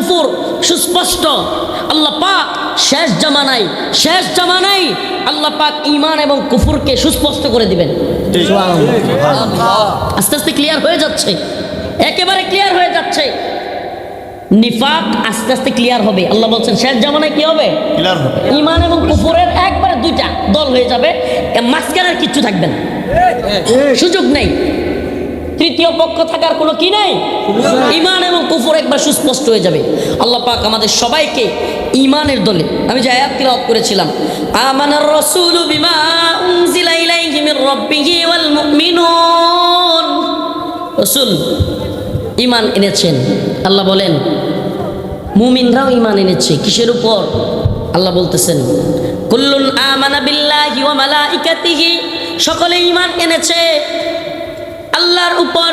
কুফুর সুস্পষ্ট। আল্লাহ পাক শেষ জামানাই শেষ জামানাই আল্লাহ পাক ইমান এবং কুফুরকে সুস্পষ্ট করে দিবেন। আস্তে আস্তে ক্লিয়ার হয়ে যাচ্ছে। একেবারে ক্লিয়ার হয়ে যাচ্ছে। নিফাক আস্তে আস্তে ক্লিয়ার হবে। আল্লাহ বলছেন শেষ জামানায় কি হবে? ইমান এবং কুফুরের একবারে দুইটা দল হয়ে যাবে। মাঝখানের কিচ্ছু থাকবে না। সুযোগ নেই। তৃতীয় পক্ষ থাকার কোনো কি নাই? ইমান কুফুর একবার সুস্পষ্ট হয়ে যাবে। আল্লাহ পাক আমাদের সবাইকে ইমানের দলে, আমি যে আয়াত তিলাওয়াত করেছিলাম আমানার রাসূল বিমা উনজিলা ইলাইহি মির রাব্বিহি ওয়াল মুমিনুন। রাসূল ইমান এনেছেন। আল্লাহ বলেন, মুমিনরাও ইমান এনেছে, কিসের উপর? আল্লাহ বলতেছেন, কুল্লুন আমানা বিল্লাহি ওয়া মালাইকাতিহি। সকলে ইমান এনেছে। আল্লাহর উপর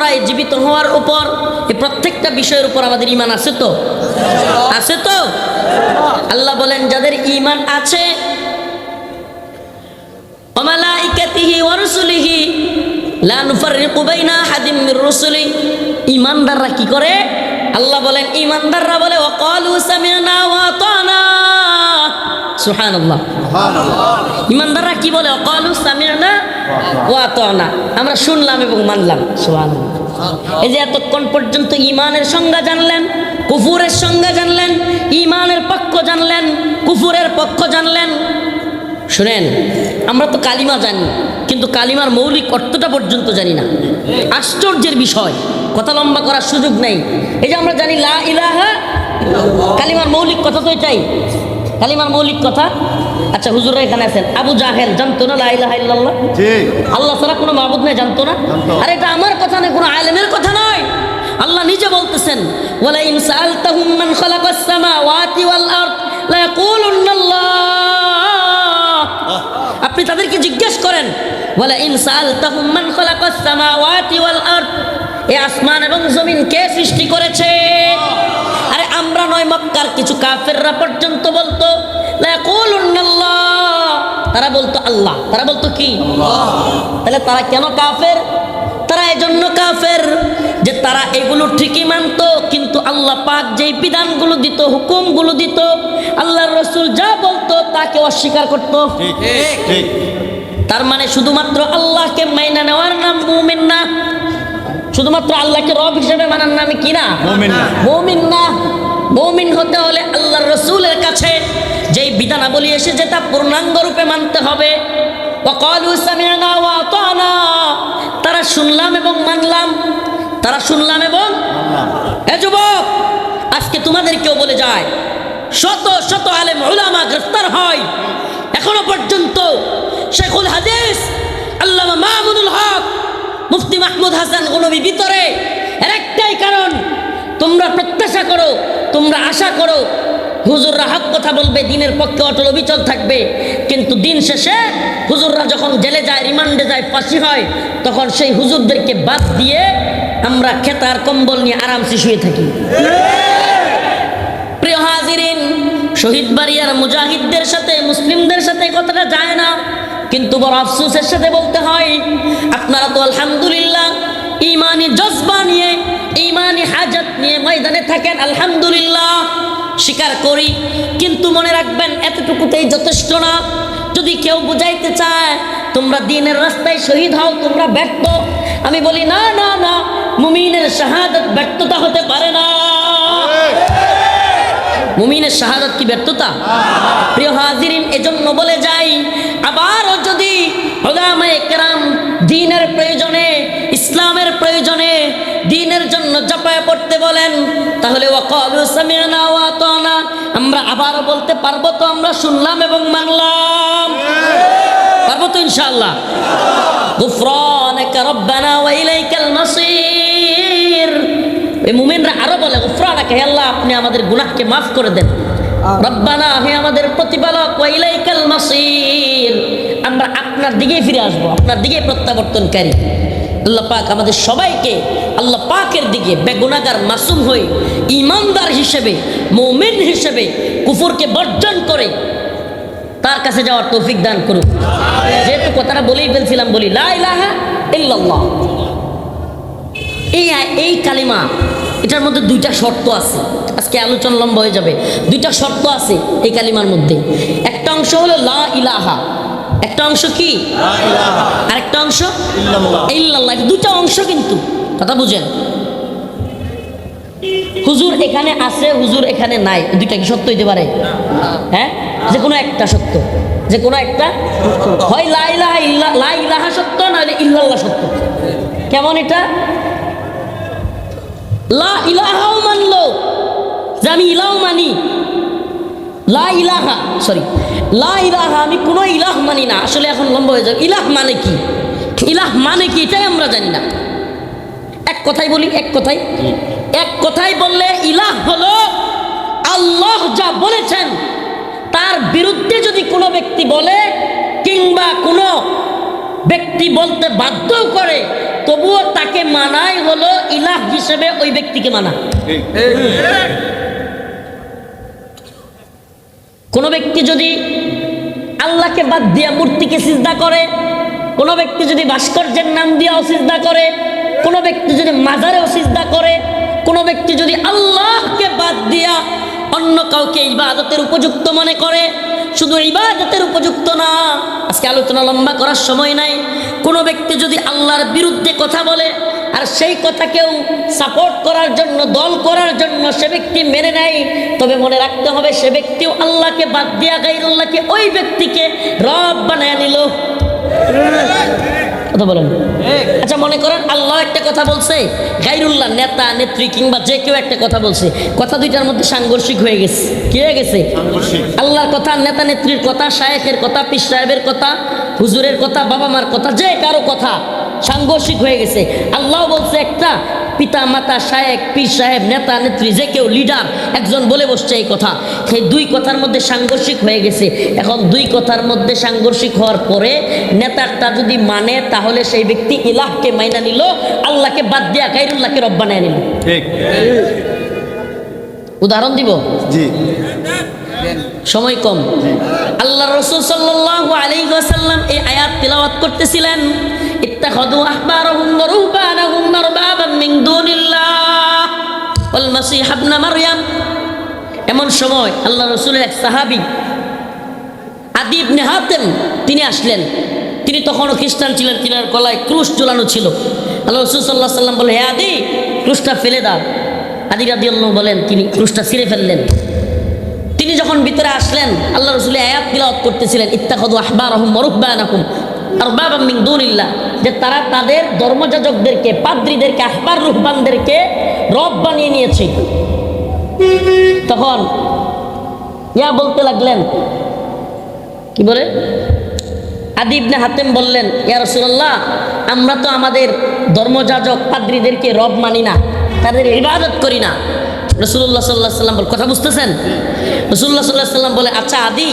পুনরায় জীবিত হওয়ার উপর এই প্রত্যেকটা বিষয়ের উপর আমাদের ইমান আছে তো? আছে তো? আল্লাহ বলেন, যাদের ইমান আছে ইমানদাররা কি করে? আল্লাহ বলেন ইমানদাররা বলে অকাল হুসামিয়া ওয়া তানা আতানা সুবহানাল্লাহ। ঈমানদাররা কি বলে? ওয়াকালু সামি'না ওয়া আতানা আমরা শুনলাম এবং মানলাম। সুবহানাল্লাহ। এই যে এতক্ষণ পর্যন্ত ঈমানের সংজ্ঞা জানলেন, কুফুরের সংজ্ঞা জানলেন, ঈমানের পক্ষ জানলেন, কুফুরের পক্ষ জানলেন। শুনেন, আমরা তো কালিমা জানি, কিন্তু কালিমার মৌলিক অর্থটা পর্যন্ত জানি না। আশ্চর্যের বিষয়, কথা লম্বা করার সুযোগ নেই। এই যে আমরা জানি লা ইলাহা কালিমার মৌলিক কথা তো এটাই। কালিমার মৌলিক কথা? আচ্ছা হুজুররা এখানে আছেন। আবু জাহেল জানতো না লা ইলাহা ইল্লাল্লাহ? জি। আল্লাহ ছাড়া কোনো মাহবুদ নেই জানতো না। আর এটা আমার কথা নয় কোনো আলেমের কথা নয়। আল্লাহ নিজে বলতেছেন ওয়ালা ইন সাআলতাহুম মান খালাকাস সামাওয়াতি ওয়াল আরদ লা ইয়াকুলুন্না আল্লাহ আপনি তাদেরকে জিজ্ঞেস করেন ওয়ালা ইন সাআলতাহুম মান খালাকাস সামাওয়াতি ওয়াল আরদ? এই আসমান এবং জমিন কে সৃষ্টি করেছে? আমরা নয় মক্কার কিছু কাফেররা পর্যন্ত বলতো আল্লাহ তারা বলতো আল্লাহ। তারা বলতো কি? তাহলে তারা কেন কাফের? তারা এজন্য কাফের যে তারা এগুলো ঠিকই মানতো কিন্তু আল্লাহ পাক যেই বিধানগুলো দিত হুকুমগুলো দিত আল্লাহর রসুল যা বলতো তাকে অস্বীকার করত। তার মানে শুধুমাত্র আল্লাহকে মাইনা নেওয়ার নাম মুমিন না। শুধুমাত্র আল্লাহকে রব হিসেবে মানার নামে কি না। মুমিন না। মৌমিন হতে হলে আল্লাহ রসুলের কাছে যেই বিধানাবলী এসেছে তা পূর্ণাঙ্গ রূপে মানতে হবে। তারা শুনলাম এবং মানলাম। তারা শুনলাম এবং এ যুবক, আজকে তোমাদেরকেও বলে যায়, শত শত আলে ওলামা গ্রেফতার হয়। এখনও পর্যন্ত শেখুল হাদিস, আল্লামা মাহমুদুল হক, মুফতি মাহমুদ হাসান গনবি ভিতরে। এর একটাই কারণ তোমরা প্রত্যাশা করো, তোমরা আশা করো। হুজুররা হক কথা বলবে, দিনের পক্ষে অটল অবিচল থাকবে। কিন্তু দিন শেষে হুজুররা যখন জেলে যায়, রিমান্ডে যায়, ফাঁসি হয়, তখন সেই হুজুরদেরকে বাদ দিয়ে আমরা খেতার কম্বল নিয়ে আরামসে শুয়ে থাকি। প্রিয় হাজিরিন, শহীদ বাড়িয়ার মুজাহিদদের সাথে, মুসলিমদের সাথে কথাটা যায় না। কিন্তু বড় আফসোসের সাথে বলতে হয়, আপনারা তো আলহামদুলিল্লাহ ইমানি জজবা নিয়ে, ইমানি হাজত নিয়ে ময়দানে থাকেন, আলহামদুলিল্লাহ, স্বীকার করি। কিন্তু মনে রাখবেন, এতটুকুতেই যথেষ্ট না। যদি কেউ বুঝাইতে চায়, তোমরা দিনের রাস্তায় শহীদ হও, তোমরা ব্যর্থ। আমি বলি, না না না, মুমিনের শাহাদত ব্যর্থতা হতে পারে না। মুমিনের শাহাদত কি ব্যর্থতা? প্রিয় হাজিরিন, এজন্য বলে যাই, আবারও যদি ওলামায়ে কেরাম দিনের প্রয়োজনে ইসলামের প্রয়োজনে দিনের জন্য জপায় পড়তে বলেন তাহলে আমরা আবার বলতে পারব তো আমরা শুনলাম এবং মানলাম। পারব তো ইনশাআল্লাহ। গুফরানাকা রব্বানা ওয়া মাসির। ওই মুমিনরা আরও বলে উফরানাকে আল্লাহ আপনি আমাদের গুনাহকে মাফ করে দেন। রব্বানা হে আমাদের প্রতিপালক ওয়াইলাইকাল মাসির। আমরা আপনার দিকেই ফিরে আসব আপনার দিকেই প্রত্যাবর্তনকারী। আল্লাহ পাক আমাদের সবাইকে আল্লাহ পাকের দিকে বেগুনাগার মাসুম হয়ে ইমানদার হিসেবে, মৌমিন হিসেবে কুফুরকে বর্জন করে তার কাছে যাওয়ার তৌফিক দান করুক যেহেতু কথাটা বলেই ফেলছিলাম, বলি, লা ইলাহা ইল্লাল্লাহ। এই এই কালিমা, এটার মধ্যে দুইটা শর্ত আছে। আজকে আলোচনা লম্বা হয়ে যাবে। দুইটা শর্ত আছে এই কালিমার মধ্যে। একটা অংশ হলো, লা ইলাহা একটা অংশ কি? আর একটা অংশ? ইল্লাল্লাহ। দুটা অংশ কিন্তু। কথা বুঝেন। হুজুর এখানে আছে হুজুর এখানে নাই। দুইটা কি সত্য হইতে পারে? হ্যাঁ? যে কোনো একটা সত্য। যে কোনো একটা হয় লা ইলাহা ইল্লা লা ইলাহা সত্য নাহলে ইল্লাল্লাহ সত্য। কেমন এটা? লা ইলাহাও মানলো। যে আমি ইলাও মানি। লা ইলাহা সরি লা ইলাহা আমি কোনো ইলাহ মানি না, আসলে এখন লম্বা হয়ে যাবে ইলাহ মানে কি? ইলাহ মানে কি এটাই আমরা জানি না। এক কথাই বলি, এক কথাই। এক কথাই বললে ইলাহ হলো আল্লাহ যা বলেছেন, তার বিরুদ্ধে যদি কোনো ব্যক্তি বলে কিংবা কোনো ব্যক্তি বলতে বাধ্য করে, তবুও তাকে মানাই হলো ইলাহ হিসেবে ওই ব্যক্তিকে মানা। কোনো ব্যক্তি যদি আল্লাহকে বাদ দিয়া মূর্তিকে সিজদা করে, কোনো ব্যক্তি যদি ভাস্কর্যের নাম দিয়া অসিজদা করে, কোনো ব্যক্তি যদি মাজারে অসিজদা করে, কোনো ব্যক্তি যদি আল্লাহকে বাদ দিয়া অন্য কাউকে ইবাদতের উপযুক্ত মনে করে, শুধু ইবাদতের উপযুক্ত না, আজকে আলোচনা লম্বা করার সময় নাই, কোনো ব্যক্তি যদি আল্লাহর বিরুদ্ধে কথা বলে, আর সেই কথাকেও সাপোর্ট করার জন্য, দল করার জন্য সে ব্যক্তি মেনে নেয়, তবে মনে রাখতে হবে সে ব্যক্তিও আল্লাহকে বাদ দিয়া গাইরুল্লাহকে ওই ব্যক্তিকে রব বানায় নিল। কথা বলেন। আচ্ছা মনে করেন আল্লাহ একটা কথা বলছে গাইরুল্লাহ নেতা নেত্রী কিংবা যে কেউ একটা কথা বলছে। কথা দুইটার মধ্যে সাংঘর্ষিক হয়ে গেছে। কি হয়ে গেছে? আল্লাহর কথা নেতা নেত্রীর কথা শায়েখের কথা পিস সাহেবের কথা হুজুরের কথা বাবা মার কথা যে কারও কথা সাংঘর্ষিক হয়ে গেছে। আল্লাহ বলছে একটা পিতা মাতা শায়েক পীর সাহেব নেতা নেত্রী যে কেউ লিডার একজন বলে বসছে এই কথা। সেই দুই কথার মধ্যে সাংঘর্ষিক হয়ে গেছে। এখন দুই কথার মধ্যে সাংঘর্ষিক হওয়ার পরে নেতারটা যদি মানে তাহলে সেই ব্যক্তি ইলাহকে মাইনা নিল আল্লাহকে বাদ দিয়া গাইরুল্লাহকে রব বানায় নিল। উদাহরণ দিব? জি। সময় কম। আল্লাহ রসুল সাল্লাল্লাহু আলাইহি ওয়াসাল্লাম এই আয়াত তিলাওয়াত করতেছিলেন। ইত্তাখাদু আহবারাহুম ওয়া মিন দুনিল্লাহ। ওয়াল এমন সময় আল্লাহ রসুলের এক সাহাবী, আদি ইবনে হাতেম, তিনি আসলেন। তিনি তখনও খ্রিস্টান ছিলেন তিনার গলায় ক্রুশ ঝুলানো ছিল। আল্লাহ রসুল সাল্লাহ সাল্লাম বলে হে আদি, ক্রুশটা ফেলে দাও। আদি রাদি বলেন, তিনি ক্রুশটা ছিঁড়ে ফেললেন। তিনি যখন ভিতরে আসলেন, আল্লাহ রসুল আয়াত তিলাওয়াত করতেছিলেন ইত্তাখাদু আহবার আহম মরুহবানাকুম আর বাবা মিং দুনিল্লাহ। যে তারা তাদের ধর্মযাজকদেরকে, পাদ্রীদেরকে, আহবার রুহবানদেরকে রব বানিয়ে নিয়েছে। তখন ইয়া বলতে লাগলেন, কি বলে? আদিবনে হাতেম বললেন, ইয়া রসুল্লাহ আমরা তো আমাদের ধর্মযাজক পাদ্রীদেরকে রব মানি না, তাদের ইবাদত করি না। রসুল্লাহ সাল্লাহ সাল্লাম বল, কথা বুঝতেছেন? রসুল্লাহ সাল্লাহ সাল্লাম বলে আচ্ছা আদি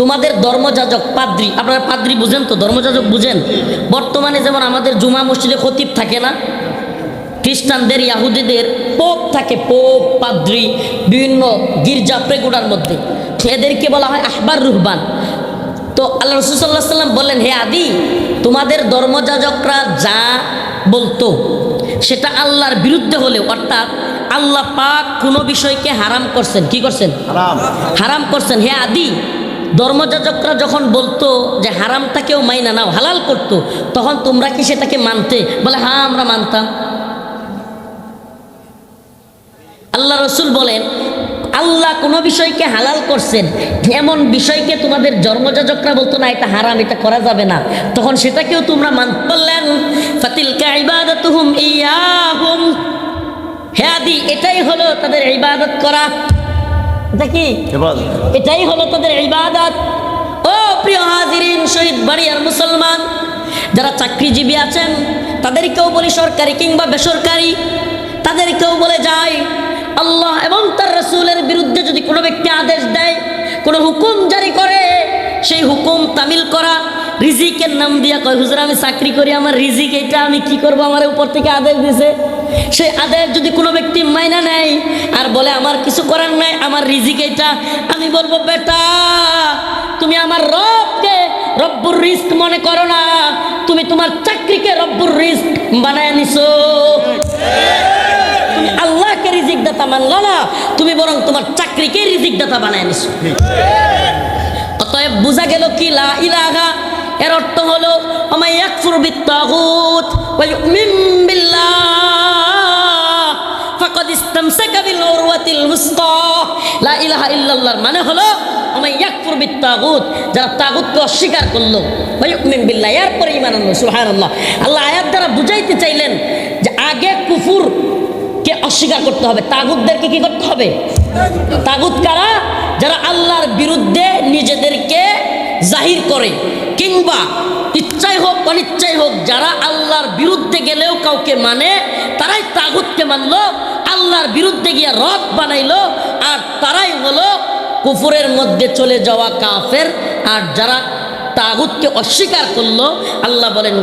তোমাদের ধর্মযাজক পাদ্রি। আপনারা পাদ্রি বুঝেন তো? ধর্মযাজক বুঝেন? বর্তমানে যেমন আমাদের জুমা মসজিদে খতিব থাকে না খ্রিস্টানদের ইয়াহুদিদের পোপ থাকে পোপ পাদ্রি বিভিন্ন গির্জা প্রেগুডার মধ্যে। এদেরকে বলা হয় আহবার রুহবান। তো আল্লাহ রসুল্লাহ সাল্লাম বললেন হে আদি তোমাদের ধর্মযাজকরা যা বলতো সেটা আল্লাহর বিরুদ্ধে হলেও অর্থাৎ আল্লাহ পাক কোনো বিষয়কে হারাম করছেন। কি করছেন? হারাম। হারাম করছেন। হে আদি ধর্মযাজকরা যখন বলতো যে হারামটা কেউ মাইনা নাও, হালাল করতো, তখন তোমরা কি সেটাকে মানতে? বলে হ্যাঁ আমরা মানতাম। আল্লাহ রসুল বলেন, আল্লাহ কোনো বিষয়কে হালাল করছেন, এমন বিষয়কে তোমাদের জন্মযাজকরা বলতো, না, এটা হারাম, এটা করা যাবে না। তখন সেটাকেও তোমরা মান বললেন ফাতিলকা ইবাদাতুহুম ইয়াহুম। হে আদি, এটাই হলো তাদের ইবাদত করা। এটা কি? এটাই হলো তাদের ইবাদত। ও প্রিয় হাজিরিন শহীদ বাড়িয়ার মুসলমান যারা চাকরিজীবী আছেন তাদেরকেও বলি সরকারি কিংবা বেসরকারি তাদেরকেও বলে যায় আল্লাহ এবং তার রসুলের বিরুদ্ধে যদি কোনো ব্যক্তি আদেশ দেয় কোনো হুকুম জারি করে সেই হুকুম তামিল করা রিজিকের নাম দিয়া কয়, হুজুর, আমি চাকরি করি, আমার রিজিক এটা আমি কি করব? আমার উপর থেকে আদেশ দিছে। সেই আদেশ যদি কোনো ব্যক্তি মাইনা নেয় আর বলে, আমার কিছু করার নাই, আমার রিজিক এটা আমি বলব, বেটা, তুমি আমার রবকে রব্বুর রিস্ক মনে করো না, তুমি তোমার চাকরিকে রব্বুর রিস্ক বানায় নিছো। তুমি আল্লাহকে রিজিক দাতা মানলো না, তুমি বরং তোমার চাকরিকে রিজিক দাতা বানায় নিছো। অতএব বোঝা গেল কি লা ইলাহা এর অর্থ হলো আমায় লা ইলাহা ইল্লাল্লাহর মানে হলো যারা অস্বীকার করল বিল্লাহ সুবহানাল্লাহ। আল্লাহ বুঝাইতে চাইলেন যে আগে অস্বীকার করতে হবে, তাগুতদেরকে কি করতে হবে? তাগুত কারা? যারা আল্লাহর বিরুদ্ধে নিজেদেরকে জাহির করে। কিংবা ইচ্ছাই হোক অনিচ্ছাই হোক যারা আল্লাহর বিরুদ্ধে গেলেও কাউকে মানে তারাই তাগুতকে মানলো আল্লাহর বিরুদ্ধে গিয়ে রথ বানাইলো আর তারাই হলো কুফুরের মধ্যে চলে যাওয়া কাফের। আর যারা তাগুতকে অস্বীকার করল আল্লাহ বলেন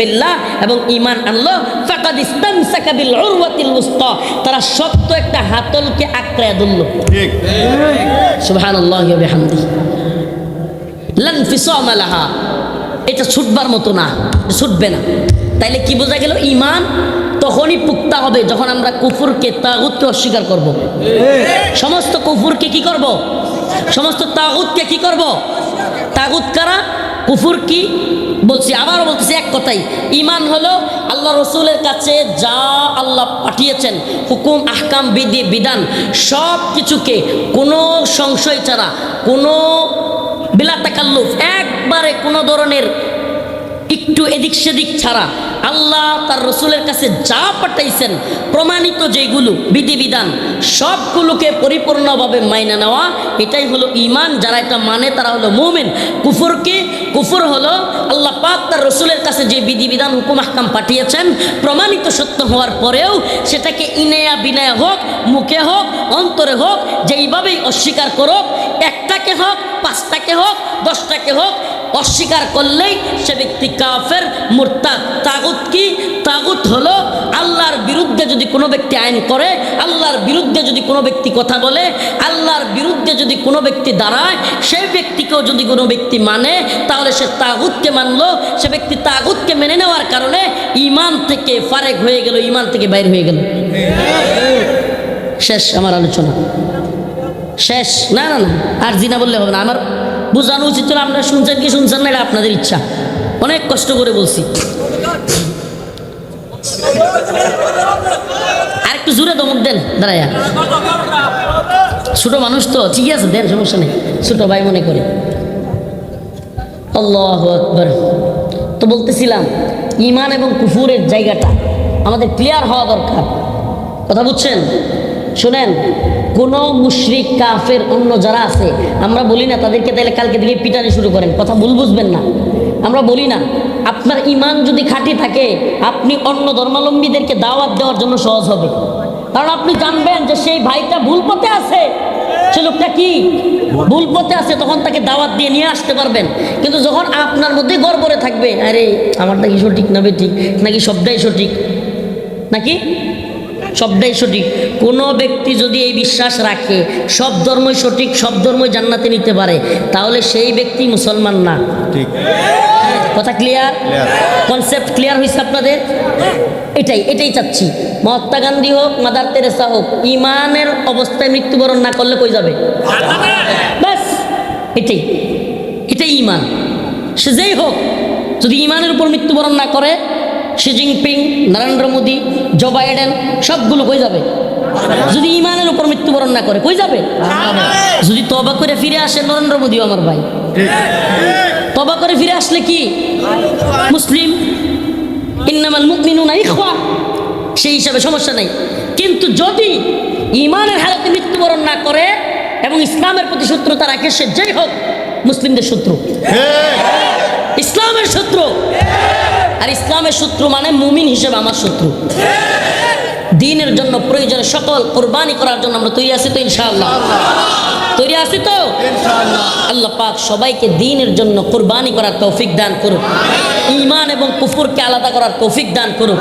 বিল্লাহ এবং ইমান আনলো ফাকাদ ইসতামসাকা বিল উরওয়াতিল উসকা তারা শক্ত একটা হাতলকে আঁকড়ায় ধরলো। ঠিক। সুবহানাল্লাহি ওয়া বিহামদিহি। লান ফিসামা লাহা এটা ছুটবার মতো না ছুটবে না তাইলে কি বোঝা গেল ইমান তখনই পুক্তা হবে যখন আমরা কুফুরকে তাগুতকে অস্বীকার করব। সমস্ত কুফুরকে কি করব। সমস্ত তাগুতকে কি করব। তাগুত কারা কুফুর কি বলছি, আবারও বলতেছি এক কথাই ইমান হলো আল্লাহ রসুলের কাছে যা আল্লাহ পাঠিয়েছেন, হুকুম, আহকাম, বিধি, বিধান সব কিছুকে কোনো সংশয় ছাড়া, কোনো বিলা তাকাল্লুফ একবারে কোনো ধরনের একটু এদিক সেদিক ছাড়া আল্লাহ তার রসুলের কাছে যা পাঠাইছেন, প্রমাণিত যেগুলো, বিধিবিধান, সবগুলোকে পরিপূর্ণভাবে মাইনা নেওয়া, এটাই হলো ইমান যারা এটা মানে তারা হলো মোমেন। কুফুরকে কুফুর হলো আল্লাহ পাক তার রসুলের কাছে যে বিধিবিধান, হুকুম, আহকাম পাঠিয়েছেন, প্রমাণিত সত্য হওয়ার পরেও সেটাকে ইনেয়া বিনয়া হোক, মুখে হোক, অন্তরে হোক, যেইভাবেই অস্বীকার করুক, একটাকে হোক, পাঁচটাকে হোক, দশটাকে হোক অস্বীকার করলেই সে ব্যক্তি কাফের, মুরতাদ। তাগুত কি? তাগুত হলো আল্লাহর বিরুদ্ধে যদি কোনো ব্যক্তি আইন করে, আল্লাহর বিরুদ্ধে যদি কোনো ব্যক্তি কথা বলে, আল্লাহর বিরুদ্ধে যদি কোনো ব্যক্তি দাঁড়ায় সেই ব্যক্তিকেও যদি কোনো ব্যক্তি মানে তাহলে সে তাগুতকে মানলো। সে ব্যক্তি তাগুতকে মেনে নেওয়ার কারণে ইমান থেকে ফারেক হয়ে গেল, ইমান থেকে বাইর হয়ে গেল। শেষ আমার আলোচনা। শেষ। না না না। আর জিনা বললে হবে না। আমার বোঝানো উচিত ছিল, আপনারা শুনছেন কি শুনছেন না, এটা আপনাদের ইচ্ছা। অনেক কষ্ট করে বলছি। আর একটু জোরে দমক দেন দাঁড়াইয়া ছোট মানুষ তো, ঠিকই আছে, দেন, সমস্যা নেই। ছোট ভাই মনে করে। আল্লাহ আকবর। তো বলতেছিলাম ইমান এবং কুফুরের জায়গাটা আমাদের ক্লিয়ার হওয়া দরকার। কথা বুঝছেন? শুনেন কোনো মুশরিক, কাফের, অন্য যারা আছে, আমরা বলি না, তাদেরকে তাহলে কালকে থেকে পিটানি শুরু করেন। কথা ভুল বুঝবেন না। আমরা বলি না, আপনার ইমান যদি খাঁটি থাকে, আপনি অন্য ধর্মাবলম্বীদেরকে দাওয়াত দেওয়ার জন্য সহজ হবে। কারণ আপনি জানবেন যে সেই ভাইটা ভুল পথে আছে। সে লোকটা কি? ভুল পথে আছে, তখন তাকে দাওয়াত দিয়ে নিয়ে আসতে পারবেন। কিন্তু যখন আপনার মধ্যে গড়বড়ে থাকবে, আরে, আমারটা কি সঠিক না ঠিক নাকি সবটাই সঠিক? নাকি? সবটাই সঠিক। কোনো ব্যক্তি যদি এই বিশ্বাস রাখে সব ধর্মই সঠিক সব ধর্মই জান্নাতে নিতে পারে তাহলে সেই ব্যক্তি মুসলমান না। ঠিক। কথা ক্লিয়ার কনসেপ্ট ক্লিয়ার হয়েছে আপনাদের? এটাই এটাই চাচ্ছি। মহাত্মা গান্ধী হোক মাদার তেরেসা হোক ইমানের অবস্থায় মৃত্যুবরণ না করলে কই যাবে? ব্যাস এটাই। এটাই ইমান। সে যেই হোক যদি ইমানের উপর মৃত্যুবরণ না করে Xi Jinping Narendra Modi Joe Biden সবগুলো কই যাবে? যদি ইমানের উপর মৃত্যুবরণ না করে কই যাবে? যদি তবা করে ফিরে আসে নরেন্দ্র মোদীও আমার ভাই। তবা করে ফিরে আসলে কি? মুসলিম ইন্নামাল মুমিনুনা ইখওয়া। সেই হিসাবে সমস্যা নাই। কিন্তু যদি ইমানের হালতে মৃত্যুবরণ না করে এবং ইসলামের প্রতি শত্রুতা রাখে সে যেই হোক মুসলিমদের শত্রু। ইসলামের শত্রু। আর ইসলামের শত্রু মানে মুমিন হিসেবে আমার শত্রু। দিনের জন্য প্রয়োজন সকল কোরবানি করার জন্য আমরা তৈরি আছি তো ইনশাআল্লাহ। তৈরি আছি তো? আল্লাহ পাক সবাইকে দিনের জন্য কোরবানি করার তৌফিক দান করুক। ইমান এবং কুফুরকে আলাদা করার তৌফিক দান করুক।